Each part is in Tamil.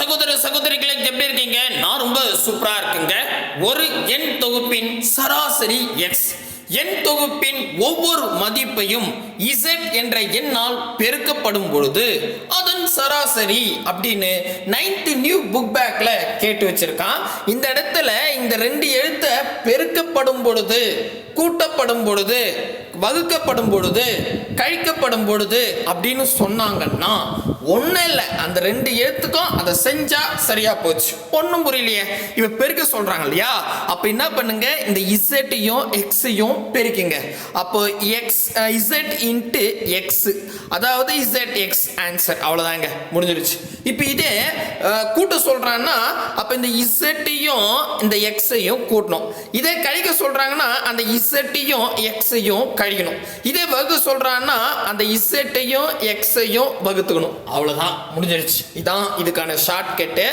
சகோதர சகோதரிகளை எப்படி இருக்கீங்க? நான் ரொம்ப சூப்பரா இருக்குங்க. ஒரு எண் தொகுப்பின் சராசரி எக்ஸ் எண் தொகுப்பின் ஒவ்வொரு மதிப்பையும் இசட் என்ற எண்ணால் பெருக்கப்படும் பொழுது அதன் சராசரி அப்படின்னு நைன்த் நியூ புக் பேக்ல கேட்டு வச்சிருக்கான். இந்த இடத்துல இந்த ரெண்டு எழுத்த பெருக்கப்படும் பொழுது கூட்டப்படும் பொழுது வகுக்கப்படும் பொழுது கழிக்கப்படும் பொழுது அப்படின்னு சொன்னாங்கன்னா ஒன்றும் இல்லை. அந்த ரெண்டு எழுத்துக்கும் அதை செஞ்சா சரியா போச்சு. ஒன்றும் புரியலையே. இவ பெருக்க சொல்றாங்க இல்லையா? அப்ப என்ன பண்ணுங்க? இந்த இசட்டையும் எக்ஸையும் பெருக்கிங்க. அப்போ எக்ஸ் இசட் இன்ட்டு எக்ஸ் அதாவது இசட் எக்ஸ் ஆன்சர் அவ்வளோதாங்க முடிஞ்சிருச்சு. இப்போ இதே கூட்ட சொல்றான்னா அப்போ இந்த இசட்டையும் இந்த எக்ஸையும் கூட்டணும். இதே கழிக்க சொல்கிறாங்கன்னா அந்த இசட்டையும் எக்ஸையும் கழிக்கணும். இதே வகு சொல்றான்னா அந்த இசட்டையும் எக்ஸையும் வகுத்துக்கணும். அவ்வளோதான் முடிஞ்சிருச்சு. இதான் இதுக்கான ஷார்ட் கட்டு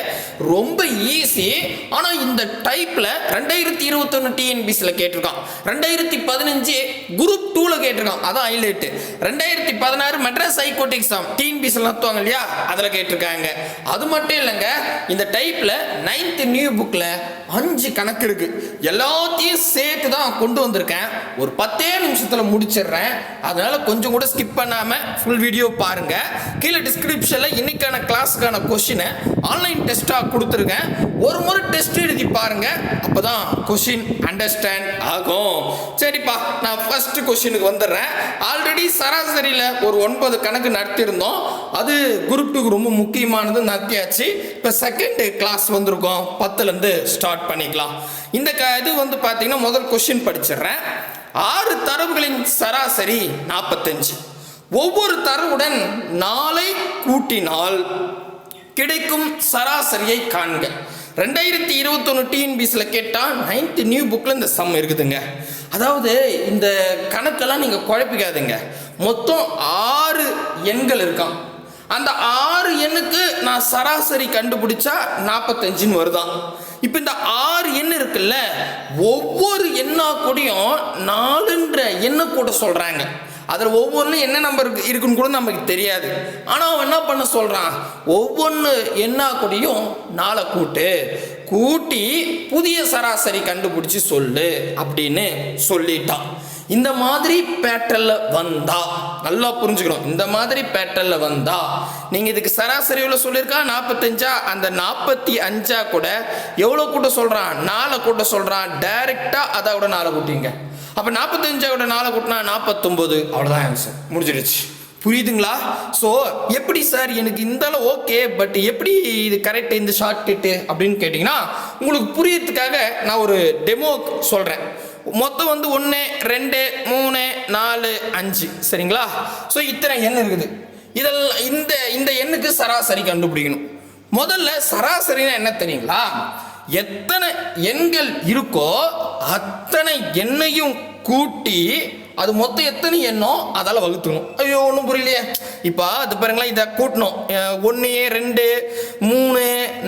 ரொம்ப ஈஸி ஆனால் இந்த டைப்பில் ரெண்டாயிரத்தி இருபத்தொன்று டிஎன்பிசியில் கேட்டிருக்கான். ரெண்டாயிரத்தி பதினஞ்சு குரூப் டூல கேட்டிருக்கான். அதான் ஹைலைட் ரெண்டாயிரத்தி பதினாறு மெட்ராஸ் ஹைகோர்ட் எக்ஸாம் டிஎன்பிசி நடத்துவாங்க இல்லையா? அதில் கேட்டிருக்காங்க. அது மட்டும் இல்லைங்க இந்த டைப்ல நைன்த் நியூ புக்ல அஞ்சு கணக்கு இருக்கு. எல்லாத்தையும் சேர்த்து தான் கொண்டு வந்திருக்கேன். ஒரு பத்தே நிமிஷத்துல முடிச்சிடுறேன். அதனால கொஞ்சம் கூட ஸ்கிப் பண்ணாம ஃபுல் வீடியோ பாருங்க. கீழே டிஸ்கிரிப்ஷன்ல இன்னைக்கான கிளாஸுக்கான கொஸ்டினை ஆன்லைன் டெஸ்டா கொடுத்துருக்கேன். ஒரு முறை டெஸ்ட் எழுதி பாருங்க. அப்பதான் கொஸ்டின் அண்டர்ஸ்டாண்ட் ஆகும். சரிப்பா நான் ஃபஸ்ட்டு கொஷினுக்கு வந்துடுறேன். ஆல்ரெடி சராசரியில் ஒரு ஒன்பது கணக்கு நடத்தியிருந்தோம். அது குரூப் டூக்கு ரொம்ப முக்கியமானது நடத்தியாச்சு. இப்போ செகண்ட் கிளாஸ் வந்திருக்கோம். பத்துலேருந்து ஸ்டார்ட் பண்ணிக்கலாம். இந்த க இது வந்து பார்த்தீங்கன்னா முதல் கொஷின் படிச்சிடுறேன். ஆறு தரவுகளின் சராசரி நாற்பத்தஞ்சு ஒவ்வொரு தரவுடன் நாளை கூட்டினால் கிடைக்கும் சராசரியை காண்க. ரெண்டாயிரத்தி இருபத்தொன்று டிஎன்பிசியில் கேட்டால் நைன்த் நியூ புக்கில் இந்த சம் இருக்குதுங்க. அதாவது இந்த கணக்கெல்லாம் நீங்கள் குழப்பிக்காதீங்க. மொத்தம் ஆறு எண்கள் இருக்கான் அந்த ஆறு எண்ணுக்கு நான் சராசரி கண்டுபிடிச்சா நாற்பத்தஞ்சுன்னு வருதான் இப்போ இந்த ஆறு எண் இருக்குல்ல ஒவ்வொரு எண்ணா கூடயும் நாலுன்ற எண்ணை கூட சொல்கிறாங்க அதில் ஒவ்வொன்றும் என்ன நம்பர் இருக்குன்னு கூட நமக்கு தெரியாது. ஆனால் அவன் என்ன பண்ண சொல்கிறான் ஒவ்வொன்று என்ன கூடயும் நாளை கூட்டு. கூட்டி புதிய சராசரி கண்டுபிடிச்சி சொல்லு அப்படின்னு சொல்லிட்டான். இந்த மாதிரி பேட்டர்ல வந்தா நல்லா புரிஞ்சுக்கணும். இந்த மாதிரி பேட்டர்ல வந்தா நீங்க இதுக்கு சராசரி எவ்வளவு சொல்லியிருக்கா? நாற்பத்தஞ்சா அந்த நாற்பத்தி அஞ்சா கூட எவ்வளோ கூட்ட சொல்றான்? நாலு கூட்ட சொல்றான். டைரக்டா அதோட நாலு கூட்டிங்க. அப்ப கூட நாலு கூட்டினா நாற்பத்தொன்பது அவ்வளோதான் ஆன்சர் முடிஞ்சிடுச்சு. புரியுதுங்களா? ஸோ எப்படி சார் எனக்கு இந்த அளவு ஓகே பட் எப்படி இது கரெக்ட் இந்த ஷார்ட் கட்டு அப்படின்னு கேட்டிங்கன்னா உங்களுக்கு புரியறதுக்காக நான் ஒரு டெமோ சொல்கிறேன் மொத்தம் வந்து ஒன்று ரெண்டு மூணு நாலு அஞ்சு. சரிங்களா? ஸோ இத்தனை எண் இருக்குது. இதெல்லாம் இந்த இந்த எண்ணுக்கு சராசரி கண்டுபிடிக்கணும். முதல்ல சராசரினா என்ன தெரியுங்களா? எத்தனை எண்கள் இருக்கோ அத்தனை எண்ணையும் கூட்டி அது மொத்தம் எத்தனை எண்ணோ அதால் வகுத்துக்கணும். ஐயோ ஒன்றும் புரியலையே. இப்போ அது பாருங்களேன் இதை கூட்டணும். ஒன்று ரெண்டு மூணு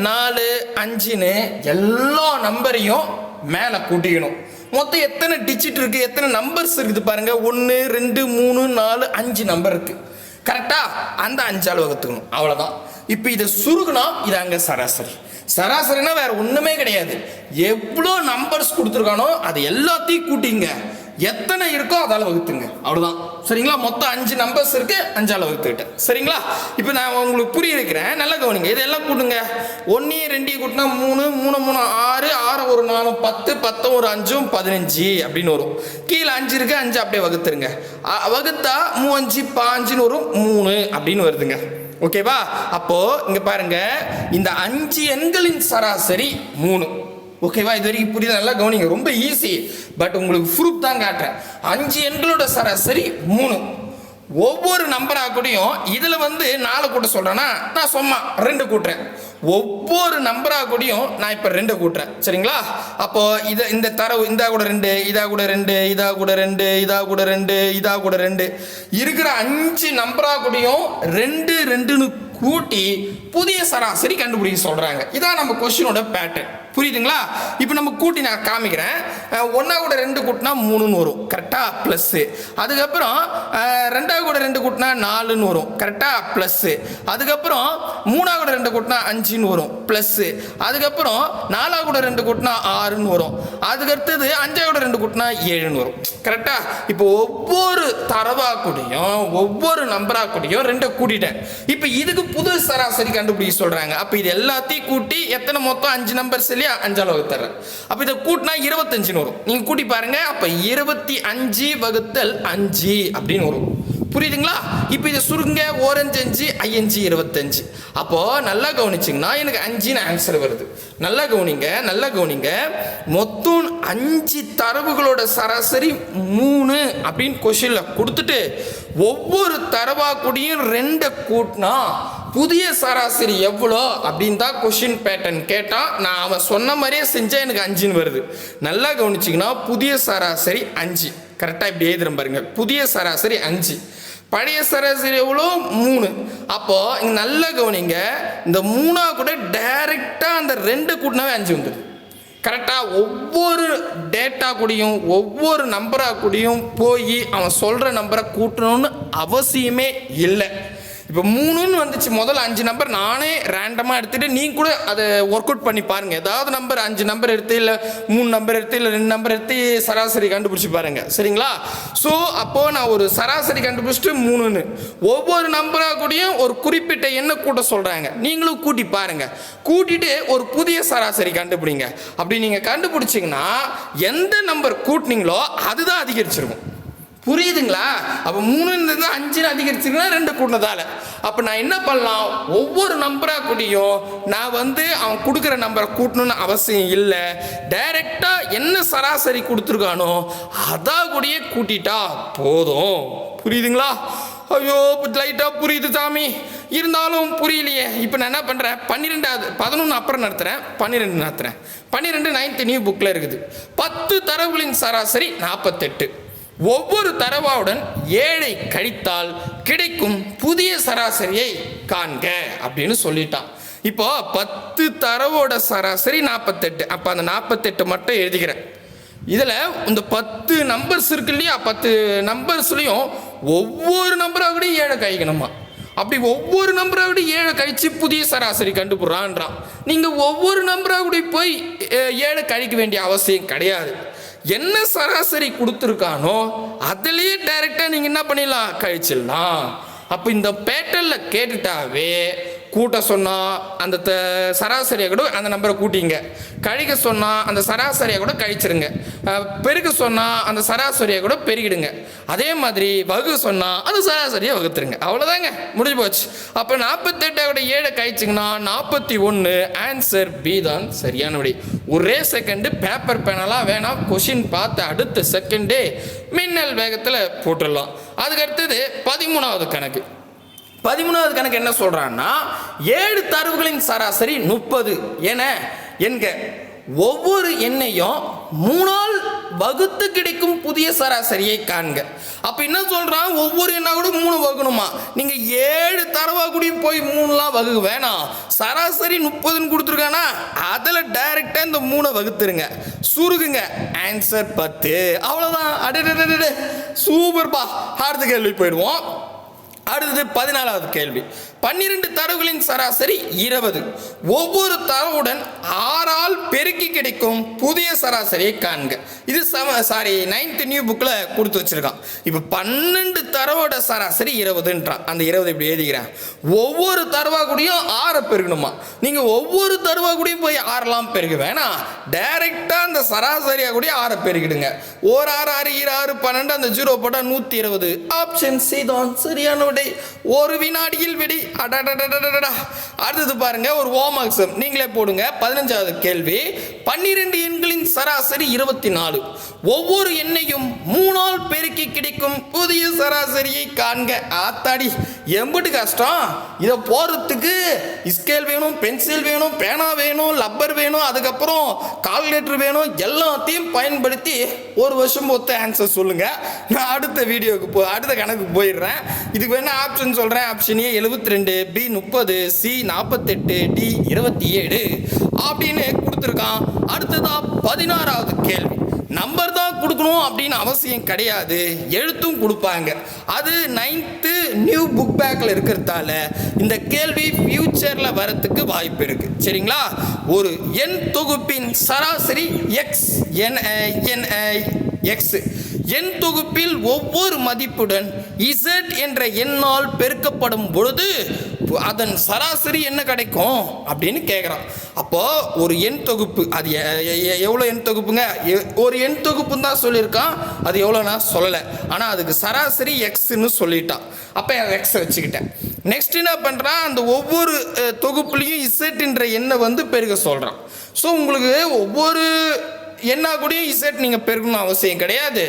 நாலு அஞ்சுன்னு எல்லா நம்பரையும் மேலே கூட்டிக்கணும். மொத்தம் எத்தனை டிஜிட் இருக்குது எத்தனை நம்பர்ஸ் இருக்குது பாருங்கள் ஒன்று ரெண்டு மூணு நாலு அஞ்சு நம்பர் இருக்குது கரெக்டாக அந்த அஞ்சால் வகுத்துக்கணும். அவ்வளோதான் இப்போ இதை சுருகுனா இது அங்கே சராசரி. சராசரினா வேற ஒன்றுமே கிடையாது. எவ்வளோ நம்பர்ஸ் கொடுத்துருக்கானோ அது எல்லாத்தையும் கூட்டிங்க எத்தனை இருக்கோ அதால வகுத்துங்க அவ்வளவுதான். சரிங்களா? மொத்தம் அஞ்சு நம்பர்ஸ் இருக்கு அஞ்சால வகுத்துக்கிட்டேன். சரிங்களா? இப்போ நான் உங்களுக்கு புரிய வைக்கிறேன் நல்லா கவனிங்க. இதெல்லாம் கூட்டுங்க. ஒன்னையும் ரெண்டையும் கூட்டினா மூணு மூணு மூணு ஆறு ஆறு ஒரு நாலு பத்து பத்தும் ஒரு அஞ்சும் பதினஞ்சு அப்படின்னு வரும். கீழே அஞ்சு இருக்கு அஞ்சு அப்படியே வகுத்துருங்க. வகுத்தா மூவஞ்சு பாஞ்சுன்னு வரும் மூணு அப்படின்னு வருதுங்க. ஓகேவா? அப்போ இங்க பாருங்க. இந்த அஞ்சு எண்களின் சராசரி மூணு. ஓகேவா இது வரைக்கும் புரியுது நல்லா கவனிங்க. ரொம்ப ஈஸி பட் உங்களுக்கு ப்ரூஃப் தான் காட்டுறேன். அஞ்சு எண்களோட சராசரி மூணு. ஒவ்வொரு நம்பராக கூடயும் இதில் வந்து நாலு கூட்ட சொல்கிறேன்னா நான் சும்மா ரெண்டு கூட்டுறேன். ஒவ்வொரு நம்பராக கூடயும் நான் இப்போ ரெண்டு கூட்டுறேன். சரிங்களா? அப்போது இதை இந்த தரவு இதாக கூட ரெண்டு இதாக கூட ரெண்டு இதாக கூட ரெண்டு இதாக கூட ரெண்டு இதாக கூட ரெண்டு. இருக்கிற அஞ்சு நம்பராக கூடயும் ரெண்டு ரெண்டுன்னு கூட்டி புதிய சராசரி கண்டுபிடிக்க சொல்கிறாங்க இதான் நம்ம கொஸ்டினோட பேட்டர்ன் புரியுதுங்களா? இப்போ நம்ம கூட்டி நான் காமிக்கிறேன். ஒன்றா கூட ரெண்டு கூட்டினா மூணுன்னு வரும். கரெக்டாக ப்ளஸ்ஸு அதுக்கப்புறம் ரெண்டாவது கூட ரெண்டு கூட்டினா நாலுன்னு வரும். கரெக்டாக ப்ளஸ்ஸு அதுக்கப்புறம் மூணாவது கூட ரெண்டு கூட்டினா அஞ்சுன்னு வரும். ப்ளஸ்ஸு அதுக்கப்புறம் நாலாவது கூட ரெண்டு கூட்டினா ஆறுன்னு வரும். அதுக்கடுத்தது அஞ்சாவது கூட ரெண்டு கூட்டினா ஏழுன்னு வரும். கரெக்டாக இப்போ ஒவ்வொரு தரவா கூடயும் ஒவ்வொரு நம்பரா கூடயும் ரெண்டை கூட்டிட்டேன். இப்போ இதுக்கு புது சராசரி கண்டுபிடிக்க சொல்கிறாங்க அப்போ இது எல்லாத்தையும் கூட்டி எத்தனை மொத்தம்? அஞ்சு நம்பர் செல் இல்லையா அஞ்சால் வகுத்துறேன் அப்போ இதை கூட்டினா இருபத்தஞ்சுன்னு வரும். நீங்கள் கூட்டி பாருங்கள் அப்போ இருபத்தி அஞ்சு வகுத்தல் அஞ்சு அப்படின்னு வரும். புரியுதுங்களா? இப்போ இதை சுருங்க ஓரஞ்சு அஞ்சு ஐயஞ்சு இருபத்தஞ்சு. அப்போது நல்லா கவனிச்சிங்கன்னா எனக்கு அஞ்சுன்னு ஆன்சர் வருது. நல்லா கவனிங்க நல்லா கவனிங்க. மொத்தம் அஞ்சு தரவுகளோட சராசரி மூணு அப்படின்னு கொஷினில் கொடுத்துட்டு ஒவ்வொரு தரவா கூடயும் ரெண்டை கூட்டினா புதிய சராசரி எவ்வளோ அப்படின்னு தான் கொஷின் பேட்டர்ன் கேட்டால் நான் அவன் சொன்ன மாதிரியே செஞ்சால் எனக்கு அஞ்சுன்னு வருது. நல்லா கவனிச்சிங்கன்னா புதிய சராசரி அஞ்சு. கரெக்டாக இப்படி எழுதுறேன் பாருங்க. புதிய சராசரி அஞ்சு. பழைய சராசரி எவ்வளோ? மூணு. அப்போது இங்கே நல்லா கவனிங்க. இந்த மூணாக கூட டைரெக்டாக அந்த ரெண்டு கூட்டினாவே அஞ்சு வந்துடுது கரெக்டாக ஒவ்வொரு டேட்டா கூடயும் ஒவ்வொரு நம்பராக கூடயும் போய் அவன் சொல்கிற நம்பரை கூட்டணும்னு அவசியமே இல்லை. இப்போ மூணுன்னு வந்துச்சு. முதல்ல அஞ்சு நம்பர் நானே ரேண்டமாக எடுத்துகிட்டு நீங்க கூட அதை ஒர்க் அவுட் பண்ணி பாருங்க. ஏதாவது நம்பர் அஞ்சு நம்பர் எடுத்து இல்லை மூணு நம்பர் எடுத்து இல்லை ரெண்டு நம்பர் எடுத்து சராசரி கண்டுபிடிச்சி பாருங்க. சரிங்களா? ஸோ அப்போ நான் ஒரு சராசரி கண்டுபிடிச்சிட்டு மூணுன்னு. ஒவ்வொரு நம்பராக கூடயும் ஒரு குறிப்பிட்ட எண்ணை கூட்ட சொல்றாங்க. நீங்களும் கூட்டி பாருங்க. கூட்டிட்டு ஒரு புதிய சராசரி கண்டுபிடிங்க. அப்படி நீங்க கண்டுபிடிச்சிங்கன்னா எந்த நம்பர் கூட்டினீங்களோ அதுதான் அதிகரிச்சிருக்கும். புரியுதுங்களா? அப்போ மூணு அஞ்சுன்னு அஞ்சு ரெண்டு கூட்டினதால அப்போ நான் என்ன பண்ணலாம்? ஒவ்வொரு நம்பராக கூடியும் நான் வந்து அவன் கொடுக்குற நம்பரை கூட்டணும்னு அவசியம் இல்லை. டைரெக்டாக என்ன சராசரி கொடுத்துருக்கானோ அதான் கூடயே கூட்டிட்டா போதும். புரியுதுங்களா? ஐயோ லைட்டாக புரியுது சாமி. இருந்தாலும் புரியலையே. இப்போ நான் என்ன பண்ணுறேன் பன்னிரெண்டாவது பதினொன்று அப்புறம் நடத்துகிறேன் பன்னிரெண்டு நடத்துகிறேன் பன்னிரெண்டு நைன்த்து நியூ புக்கில் இருக்குது. பத்து தரவுகளின் சராசரி நாற்பத்தெட்டு ஒவ்வொரு தரவாவுடன் ஏழை கழித்தால் கிடைக்கும் புதிய சராசரியை காண்க அப்படின்னு சொல்லிட்டான். இப்போ பத்து தரவோட சராசரி நாற்பத்தெட்டு அப்போ அந்த நாற்பத்தெட்டு மட்டும் எழுதிக்கிறேன். இதில் இந்த பத்து நம்பர்ஸ் இருக்கு இல்லையா? பத்து நம்பர்ஸ்லையும் ஒவ்வொரு நம்பராக கூட ஏழை கழிக்கணுமா? அப்படி ஒவ்வொரு நம்பராக கூட ஏழை கழித்து புதிய சராசரி கண்டுபிடுறான்றான். நீங்கள் ஒவ்வொரு நம்பராக கூட போய் ஏழை கழிக்க வேண்டிய அவசியம் கிடையாது. என்ன சராசரி கொடுத்துருக்கானோ அதுலேயே டைரெக்டாக நீங்கள் என்ன பண்ணிடலாம் கழிச்சிடலாம். அப்போ இந்த பேட்டலில் கேட்டுட்டாவே கூட்ட சொன்னால் அந்த த சராசரியை கூட அந்த நம்பரை கூட்டிங்க. கழிக்க சொன்னால் அந்த சராசரியை கூட கழிச்சிருங்க. பெருக பெருக்க அந்த சராசரியை கூட பெருகிடுங்க. அதே மாதிரி வகு சொன்னால் அந்த சராசரியை வகுத்துருங்க. அவ்வளோதாங்க முடிஞ்சு போச்சு. அப்போ நாற்பத்தெட்டோட ஏழை கழிச்சிங்கன்னா நாற்பத்தி ஒன்று ஆன்சர் பி தான் சரியான விடை ஒரே செகண்டு பேப்பர் பேனலாக வேணாம் கொஷின் பார்த்து அடுத்த செகண்டே மின்னல் வேகத்தில் போட்டுடலாம். அதுக்கு அடுத்தது பதிமூணாவது கணக்கு. பதிமூணாவது கணக்கு என்ன சொல்கிறான்னா ஏழு தரவுகளின் சராசரி முப்பது. என என்க ஒவ்வொரு எண்ணையும் மூணால் வகுத்து கிடைக்கும் புதிய சராசரியை காண்க. அப்போ என்ன சொல்கிறான் ஒவ்வொரு எண்ணா கூட மூணு வகுக்கணுமா? நீங்கள் ஏழு தரவா கூடி போய் மூணுலாம் வகுக்க வேணாம். சராசரி முப்பதுன்னு கொடுத்துருக்கானா? அதில் டைரெக்டாக இந்த மூணை வகுத்துருங்க. சுருகுங்க. ஆன்சர் பத்து. அவ்வளோதான் அடே சூப்பர்ப்பா அடுத்த கேள்வி போயிடுவோம். அடுத்தது பதினாலாவது கேள்வி. பன்னிரண்டு தரவுகளின் சராசரி இருபது. ஒவ்வொரு தரவுடன் ஆறால் பெருக்கி கிடைக்கும் புதிய சராசரியை காண்க. இது சம சாரி நைன்த் நியூ புக்கில் கொடுத்து வச்சிருக்கான். இப்போ பன்னெண்டு தரவோட சராசரி இருபதுன்றான். அந்த இருபது இப்படி எழுதிக்கிறேன். ஒவ்வொரு தரவா கூடயும் ஆறை பெருகணுமா நீங்கள் ஒவ்வொரு தரவா கூடயும் போய் ஆறெல்லாம் பெருக. வேணாம் டைரெக்டாக அந்த சராசரியாக கூட ஆறை பெருக்கிடுங்க. ஒரு ஆறு ஆறு இரு ஆறு பன்னெண்டு அந்த ஜீரோ போட்டால் நூற்றி இருபது. ஆப்ஷன் சி தான். சரியான விடை. ஒரு வினாடியில் விடை. அடடடடடடா அடுத்தது பாருங்கள் ஒரு ஹோம்ஒர்க்ஸ் நீங்களே போடுங்க. பதினஞ்சாவது கேள்வி. பன்னிரெண்டு எண்களின் சராசரி இருபத்தி நாலு ஒவ்வொரு எண்ணையும் மூணால் பெருக்கி கிடைக்கும் புதிய சராசரியை காண்க. ஆத்தாடி எம்பிட்டு கஷ்டம். இதை போறதுக்கு ஸ்கேல் வேணும் பென்சில் வேணும் பேனா வேணும் லப்பர் வேணும் அதுக்கப்புறம் கால்குலேட்டர் வேணும் எல்லாத்தையும் பயன்படுத்தி ஒரு வருஷம் மொத்த ஆன்சர் சொல்லுங்க. நான் அடுத்த வீடியோக்கு போ அடுத்த கணக்கு போயிடுறேன். இதுக்கு என்ன ஆப்ஷன் சொல்கிறேன் ஆப்ஷன் ஏ எழுபத்தி ரெண்டு பி முப்பது சி நாற்பத்தெட்டு டி இருபத்தி ஏழு. அப்படின்னு கொடுத்துருக்கான். அடுத்ததா பதினாறாவது கேள்வி. நம்பர் தான் கொடுக்கணும் அப்படின்னு அவசியம் கிடையாது. எழுத்தும் கொடுப்பாங்க. அது நைன்த்து நியூ புக் பேக்கில் இருக்கிறதால இந்த கேள்வி ஃப்யூச்சரில் வரத்துக்கு வாய்ப்பு இருக்குது சரிங்களா? ஒரு எண் தொகுப்பின் சராசரி எக்ஸ் என் என் எக்ஸ் எண் தொகுப்பில் ஒவ்வொரு மதிப்புடன் இசட் என்ற எண்ணால் பெருக்கப்படும் பொழுது அதன் சராசரி என்ன கிடைக்கும்? அப்படின்னு கேட்குறான் அப்போ ஒரு எண் தொகுப்பு அது எ- எவ்வளோ எண் தொகுப்புங்க? எ- ஒரு எண் தொகுப்புன்னு தான் சொல்லியிருக்கான். அது எவ்வளோ நான் சொல்லலை. ஆனால் அதுக்கு சராசரி எக்ஸ்ன்னு சொல்லிட்டான். அப்போ எக்ஸ் வச்சுக்கிட்டேன். நெக்ஸ்ட் என்ன பண்ணுறான் அந்த ஒவ்வொரு தொகுப்புலேயும் இசட்டுன்ற எண்ணை வந்து பெருக சொல்கிறான் ஸோ உங்களுக்கு ஒவ்வொரு என்ன கூடயும் இசட் நீங்கள் பெருக்கணும் அவசியம் கிடையாது.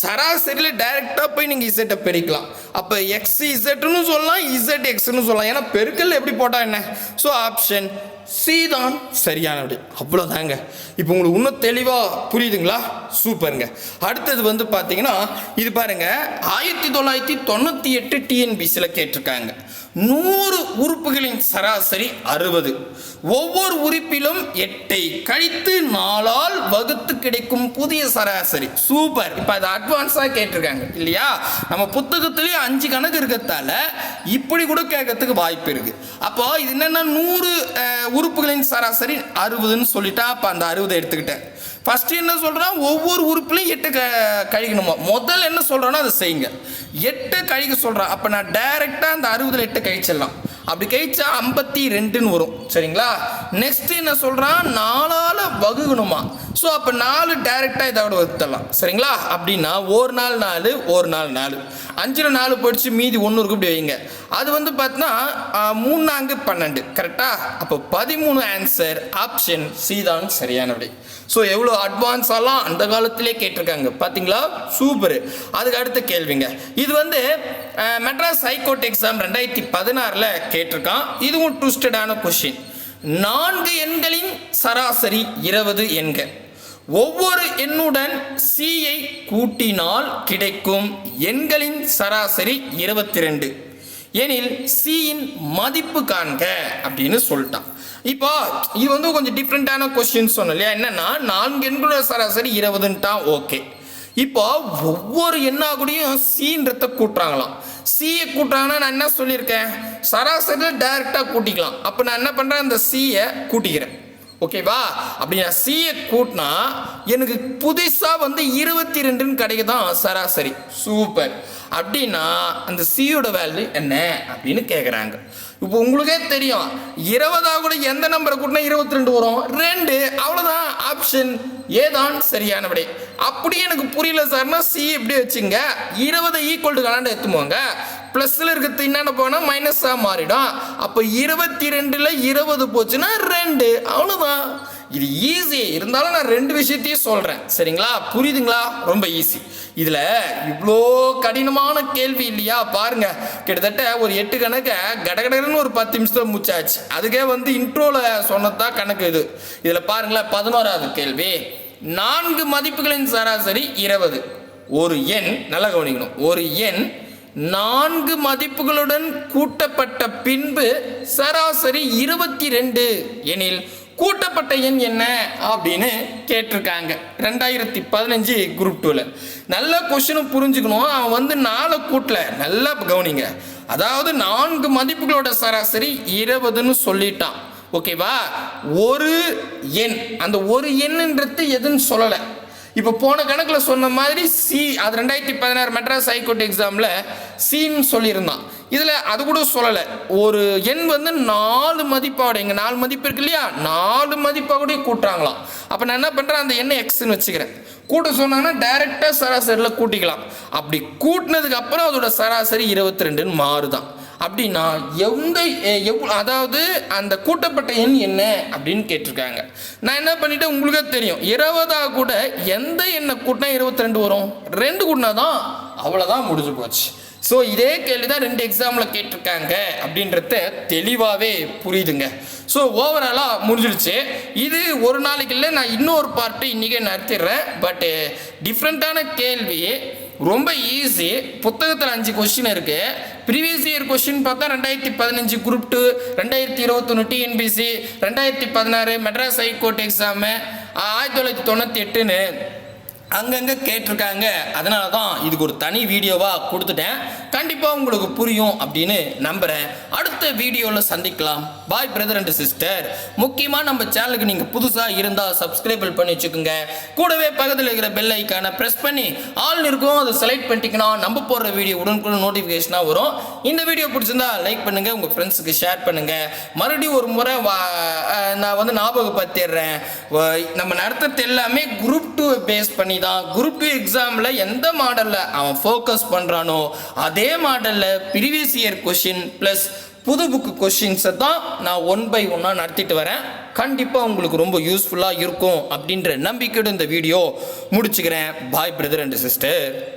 சராசரியில் டைரெக்டாக போய் நீங்கள் இசட்டை பெருக்கலாம் அப்போ எக்ஸ் இசட்னு சொல்லலாம் இசட் எக்ஸ்னு சொல்லலாம். ஏன்னா பெருக்கல் எப்படி போட்டால் என்ன? ஸோ ஆப்ஷன் சி தான் சரியான அவ்வளோதாங்க இப்போ உங்களுக்கு இன்னும் தெளிவாக புரியுதுங்களா? சூப்பருங்க. அடுத்தது வந்து பார்த்தீங்கன்னா இது பாருங்கள் ஆயிரத்தி தொள்ளாயிரத்தி தொண்ணூற்றி எட்டு டிஎன்பிசியில் கேட்டிருக்காங்க. நூறு உறுப்புகளின் சராசரி அறுபது. ஒவ்வொரு உறுப்பிலும் எட்டை கழித்து நாளால் வகுத்து கிடைக்கும் புதிய சராசரி. சூப்பர் இப்போ அது அட்வான்ஸாக கேட்டிருக்காங்க. இல்லையா? நம்ம புத்தகத்திலேயே அஞ்சு கணக்கு இருக்கிறதால இப்படி கூட கேட்கறதுக்கு வாய்ப்பு இருக்குது அப்போ இது என்னென்னா நூறு உறுப்புகளின் சராசரி அறுபதுன்னு சொல்லிட்டா அப்போ அந்த அறுபதை எடுத்துக்கிட்டேன். ஃபஸ்ட்டு என்ன சொல்கிறான் ஒவ்வொரு உறுப்புலையும் எட்டு க கழிக்கணுமா? முதல்ல என்ன சொல்கிறேன்னா அதை செய்யுங்க. எட்டு கழிக்க சொல்கிறான் அப்போ நான் டைரெக்டாக அந்த அறுபதில் எட்டு கழிச்சிடலாம். அப்படி கழிச்சா ஐம்பத்தி ரெண்டுன்னு வரும். சரிங்களா? நெக்ஸ்ட் என்ன சொல்றான்? நாலால வகுக்கணுமா ஸோ அப்போ நாலு டைரெக்டாக இதோட வகுத்தரலாம் சரிங்களா? அப்படின்னா ஒரு நாள் நாலு ஒரு நாள் நாலு. அஞ்சில் நாலு போயிடுச்சு மீதி ஒன்று இருக்கு இப்படி வைங்க. அது வந்து பார்த்தீங்கன்னா மூணு நான்கு பன்னெண்டு. கரெக்டாக அப்போ பதிமூணு ஆன்சர் ஆப்ஷன் சி தான் சரியான விடை ஸோ எவ்வளோ அட்வான்ஸாலாம் அந்த காலத்திலே கேட்டிருக்காங்க. பார்த்தீங்களா சூப்பர் அதுக்கு அடுத்த கேள்விங்க. இது வந்து மெட்ராஸ் ஹைகோர்ட் எக்ஸாம் ரெண்டாயிரத்தி பதினாறில் கேட்டிருக்கான். இதுவும் ட்விஸ்டடான கொஷின் நான்கு எண்களின் சராசரி இருபது எண்க. ஒவ்வொரு எண்ணுடன் சியை கூட்டினால் கிடைக்கும் எண்களின் சராசரி இருபத்தி ரெண்டு எனில் சியின் மதிப்பு காண்க அப்படின்னு சொல்லிட்டான். இப்போ இது வந்து கொஞ்சம் டிஃப்ரெண்ட்டான கொஸ்டின் சொன்னோம் இல்லையா? என்னன்னா நான்கு எண்களோட சராசரி இருபதுன்ட்டான் ஓகே இப்போ ஒவ்வொரு எண்ணா கூடயும் சீன்றத கூட்டுறாங்களாம். சியை கூட்டாங்கன்னா நான் என்ன சொல்லியிருக்கேன்? சராசரியில் டைரெக்டாக கூட்டிக்கலாம். அப்போ நான் என்ன பண்ணுறேன் அந்த சியை கூட்டிக்கிறேன். ஓகேவா அப்படி நான் சியை கூட்டினா எனக்கு புதுசாக வந்து இருபத்தி ரெண்டுன்னு கிடைக்குதான் சராசரி. சூப்பர் அப்படின்னா அந்த சியோட வேல்யூ என்ன? அப்படின்னு கேட்குறாங்க இப்போ உங்களுக்கே தெரியும். இருபதாக கூட எந்த நம்பரை கூட்டினா இருபத்தி ரெண்டு வரும்? ரெண்டு. அவ்வளோதான் ஆப்ஷன் ஏதான் சரியான விடை அப்படியே எனக்கு புரியல சார்னா சி எப்படி வச்சுங்க? இருபதை ஈக்குவல் டு கலாண்டு எடுத்துமோங்க ப்ளஸ்ல இருக்கிறது என்னென்ன போனால் மைனஸாக மாறிடும். அப்போ இருபத்தி ரெண்டில் இருபது போச்சுன்னா ரெண்டு. அவ்வளோதான் இது ஈஸி இருந்தாலும் நான் ரெண்டு விஷயத்தையும் சொல்கிறேன் சரிங்களா? புரியுதுங்களா? ரொம்ப ஈஸி இதில் இவ்வளோ கடினமான கேள்வி இல்லையா? பாருங்க. கிட்டத்தட்ட ஒரு எட்டு கணக்கை கடகடகன்னு ஒரு பத்து நிமிஷத்தில் முடிச்சாச்சு. அதுக்கே வந்து இன்ட்ரோவில் சொன்னதான் கணக்கு இது. இதில் பாருங்களேன் பதினோராவது கேள்வி. நான்கு மதிப்புகளின் சராசரி இருபது. ஒரு எண் நல்லா கவனிக்கணும். ஒரு எண் நான்கு மதிப்புகளுடன் கூட்டப்பட்ட பின்பு சராசரி இருபத்தி ரெண்டு எனில் கூட்டப்பட்ட எண் என்ன அப்படின்னு கேட்டிருக்காங்க. ரெண்டாயிரத்தி பதினஞ்சு குரூப் டூவில் நல்ல கொஷினும் புரிஞ்சுக்கணும். அவன் வந்து நாலு கூட்டல நல்லா கவனிங்க. அதாவது நான்கு மதிப்புகளோட சராசரி இருபதுன்னு சொல்லிட்டான். ஓகேவா ஒரு எண். அந்த ஒரு எண்ணுன்றது எதுன்னு சொல்லலை. இப்போ போன கணக்கில் சொன்ன மாதிரி சி அது ரெண்டாயிரத்தி பதினாறு மெட்ராஸ் ஹைகோர்ட் எக்ஸாமில் சின்னு சொல்லியிருந்தான். இதில் அது கூட சொல்லலை. ஒரு எண் வந்து நாலு மதிப்பாவோட இங்கே நாலு மதிப்பு இருக்கு இல்லையா? நாலு மதிப்பாக கூட கூட்டுறாங்களாம். அப்போ நான் என்ன பண்ணுறேன் அந்த எண்ணை எக்ஸ்ன்னு வச்சுக்கிறேன். கூட்ட சொன்னாங்கன்னா டைரெக்டாக சராசரியில் கூட்டிக்கலாம். அப்படி கூட்டினதுக்கு அப்புறம் அதோட சராசரி இருபத்தி ரெண்டுன்னு மாறுதான். அப்படின்னா எந்த எவ் அதாவது அந்த கூட்டப்பட்ட எண் என்ன அப்படின்னு கேட்டிருக்காங்க. நான் என்ன பண்ணிட்டேன்? உங்களுக்கே தெரியும். இருபதாக கூட எந்த எண்ணை கூட்டினா இருபத்தி ரெண்டு வரும்? ரெண்டு கூட்டினா தான் அவ்வளோதான் முடிஞ்சு போச்சு. ஸோ இதே கேள்வி தான் ரெண்டு எக்ஸாமில் கேட்டிருக்காங்க அப்படின்றத தெளிவாகவே புரியுதுங்க. ஸோ ஓவராலாக முடிஞ்சிடுச்சு இது ஒரு நாளைக்கு இல்லை நான் இன்னொரு பார்ட்டு இன்றைக்கே நடத்திடுறேன். பட்டு டிஃப்ரெண்ட்டான கேள்வி ரொம்ப ஈஸி புத்தகத்தில் அஞ்சு கொஸ்டின் இருக்கு. ப்ரீவியஸ் இயர் கொஸ்டின் பார்த்தா ரெண்டாயிரத்தி பதினஞ்சு குரூப் டூ ரெண்டாயிரத்தி இருபத்தொன்று டிஎன்பிசி ரெண்டாயிரத்தி பதினாறு மெட்ராஸ் ஹைகோர்ட் எக்ஸாமு ஆயிரத்தி தொள்ளாயிரத்தி தொண்ணூற்றி எட்டுன்னு. அங்கங்கே கேட்டிருக்காங்க. அதனால தான் இதுக்கு ஒரு தனி வீடியோவாக கொடுத்துட்டேன். கண்டிப்பாக உங்களுக்கு புரியும் அப்படின்னு நம்புகிறேன் அடுத்த வீடியோவில் சந்திக்கலாம். பாய் பிரதர் அண்ட் சிஸ்டர் முக்கியமாக நம்ம சேனலுக்கு நீங்கள் புதுசாக இருந்தால் சப்ஸ்கிரைபிள் பண்ணி வச்சுக்கோங்க. கூடவே பக்கத்தில் இருக்கிற பெல் ஐக்கானை ப்ரெஸ் பண்ணி ஆல் இருக்கும் அதை செலக்ட் பண்ணிட்டீங்கன்னா நம்ம போடுற வீடியோ உடனுக்குடன் நோட்டிஃபிகேஷனாக வரும். இந்த வீடியோ பிடிச்சிருந்தா லைக் பண்ணுங்கள் உங்கள் ஃப்ரெண்ட்ஸுக்கு ஷேர் பண்ணுங்கள் மறுபடியும் ஒரு முறை வா நான் வந்து ஞாபகப்படுத்திடுறேன். நம்ம நடத்துறது எல்லாமே குரூப் டூ பேஸ் பண்ணி பண்ணி தான் குரூப் டூ எக்ஸாமில் எந்த மாடலில் அவன் ஃபோக்கஸ் பண்ணுறானோ அதே மாடலில் ப்ரீவியஸ் இயர் கொஷின் ப்ளஸ் புது புக்கு கொஷின்ஸை தான் நான் ஒன் பை ஒன்னாக நடத்திட்டு வரேன். கண்டிப்பாக உங்களுக்கு ரொம்ப யூஸ்ஃபுல்லாக இருக்கும் அப்படின்ற நம்பிக்கையோட இந்த வீடியோ முடிச்சுக்கிறேன். பாய் பிரதர் அண்ட் சிஸ்டர்